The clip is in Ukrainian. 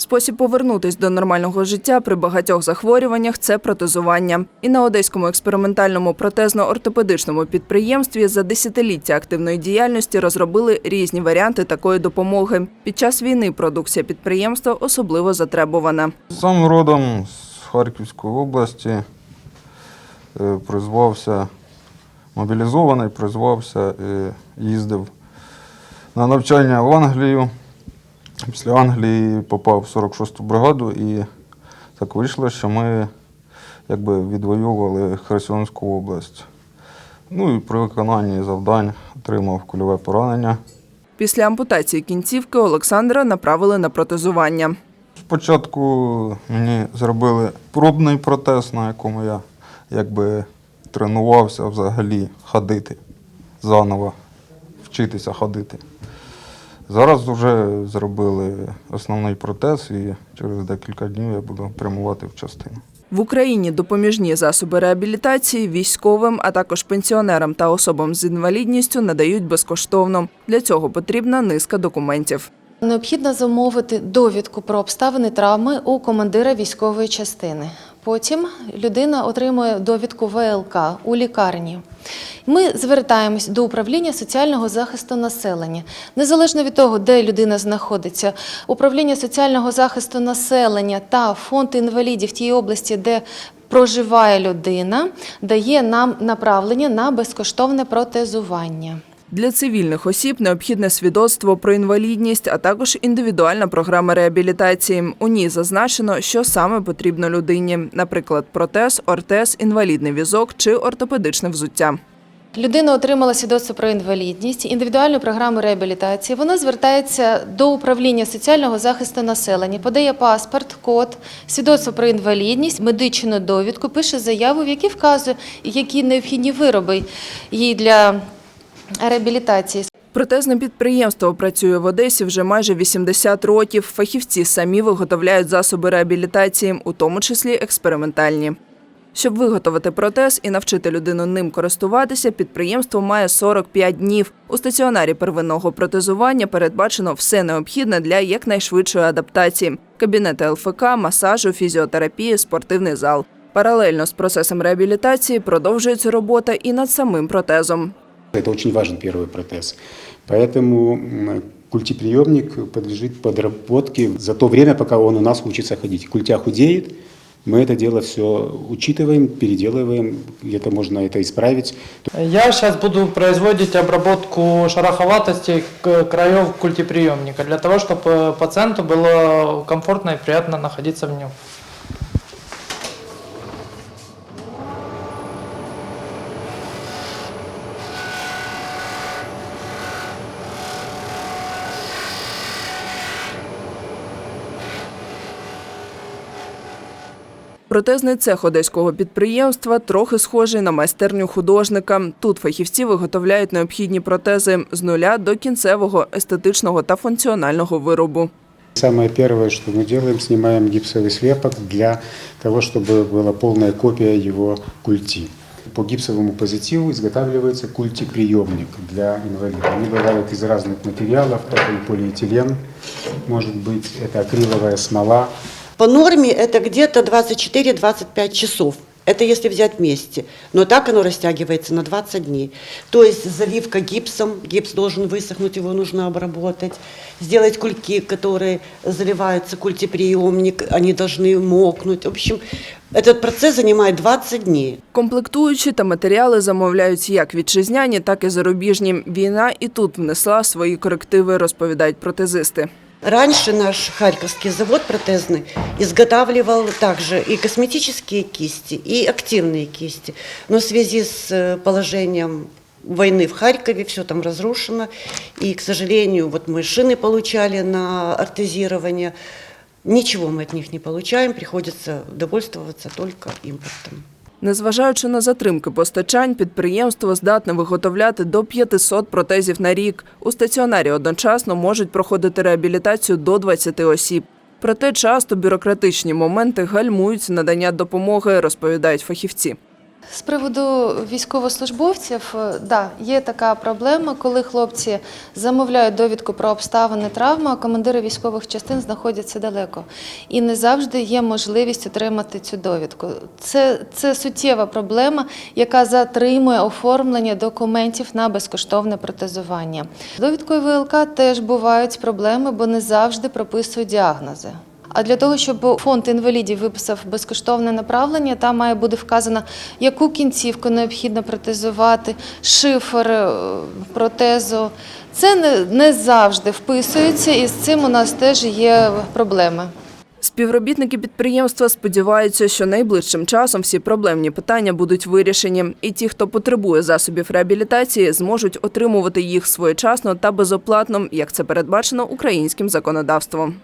Спосіб повернутись до нормального життя при багатьох захворюваннях це протезування. І на одеському експериментальному протезно-ортопедичному підприємстві за десятиліття активної діяльності розробили різні варіанти такої допомоги. Під час війни продукція підприємства особливо затребувана. Сам родом з Харківської області е, призвався, мобілізований, призвався, е, їздив на навчання в Англію. Після Англії попав в 46-ту бригаду і так вийшло, що ми якби відвоювали Херсонську область. Ну і при виконанні завдань отримав кульове поранення. Після ампутації кінцівки Олександра направили на протезування. Спочатку мені зробили пробний протез, на якому я якби тренувався взагалі ходити заново, вчитися ходити. Зараз вже зробили основний протез і через декілька днів я буду прямувати в частину. В Україні допоміжні засоби реабілітації військовим, а також пенсіонерам та особам з інвалідністю надають безкоштовно. Для цього потрібна низка документів. Необхідно замовити довідку про обставини травми у командира військової частини. Потім людина отримує довідку ВЛК у лікарні. Ми звертаємось до управління соціального захисту населення. Незалежно від того, де людина знаходиться, управління соціального захисту населення та фонд інвалідів тієї області, де проживає людина, дає нам направлення на безкоштовне протезування. Для цивільних осіб необхідне свідоцтво про інвалідність, а також індивідуальна програма реабілітації. У ній зазначено, що саме потрібно людині, наприклад, протез, ортез, інвалідний візок чи ортопедичне взуття. Людина отримала свідоцтво про інвалідність, індивідуальну програму реабілітації. Вона звертається до управління соціального захисту населення, подає паспорт, код, свідоцтво про інвалідність, медичну довідку, пише заяву, в якій вказує, які необхідні вироби їй для реабілітації. Протезне підприємство працює в Одесі вже майже 80 років. Фахівці самі виготовляють засоби реабілітації, у тому числі експериментальні. Щоб виготовити протез і навчити людину ним користуватися, підприємство має 45 днів. У стаціонарі первинного протезування передбачено все необхідне для якнайшвидшої адаптації: кабінети ЛФК, масажу, фізіотерапії, спортивний зал. Паралельно з процесом реабілітації продовжується робота і над самим протезом. Это очень важен первый протез. Поэтому культиприемник подлежит подработке за то время, пока он у нас учится ходить. Культя худеет, мы это дело все учитываем, переделываем, где-то можно это исправить. Я сейчас буду производить обработку шероховатости краев культиприемника для того, чтобы пациенту было комфортно и приятно находиться в нем. Протезний цех одеського підприємства трохи схожий на майстерню художника. Тут фахівці виготовляють необхідні протези з нуля до кінцевого естетичного та функціонального виробу. Самое первое, что мы делаем, снимаем гипсовый слепок для того, чтобы была полная копия его культи. По гипсовому позитиву изготавливается культиприемник для инвалидов. Они бывают из разных материалов, это и полиэтилен, может быть, это акриловая смола, По норме это где-то 24-25 часов. Это если взять вместе. Но так оно растягивается на 20 дней. То есть заливка гипсом, гипс должен высохнуть, его нужно обработать. Сделать кульки, которые заливаются, культиприемник, они должны мокнуть. В общем, этот процесс занимает 20 дней. Комплектуючі та матеріали замовляють як вітчизняні, так і зарубіжні. Війна і тут внесла свої корективи, розповідають протезисти. Раньше наш Харьковский завод протезный изготавливал также и косметические кисти, и активные кисти. Но в связи с э, положением войны в Харькове все там разрушено. И, к сожалению, вот мы шины получали на артезирование. Ничего мы от них не получаем, приходится довольствоваться только импортом. Незважаючи на затримки постачань, підприємство здатне виготовляти до 500 протезів на рік. У стаціонарі одночасно можуть проходити реабілітацію до 20 осіб. Проте часто бюрократичні моменти гальмують надання допомоги, розповідають фахівці. З приводу військовослужбовців, е, да, є така проблема, коли хлопці замовляють довідку про обставини травми, а командири військових частин знаходяться далеко. І не завжди є можливість отримати цю довідку. Це, це суттєва проблема, яка затримує оформлення документів на безкоштовне протезування. Довідкою ВЛК теж бувають проблеми, бо не завжди прописують діагнози. А для того, щоб фонд інвалідів виписав безкоштовне направлення, там має бути вказано, яку кінцівку необхідно протезувати, шифр е, протезу. Це не завжди вписується, і з цим у нас теж є проблеми. Співробітники підприємства сподіваються, що найближчим часом всі проблемні питання будуть вирішені, і ті, хто потребує засобів реабілітації, зможуть отримувати їх своєчасно та безоплатно, як це передбачено українським законодавством.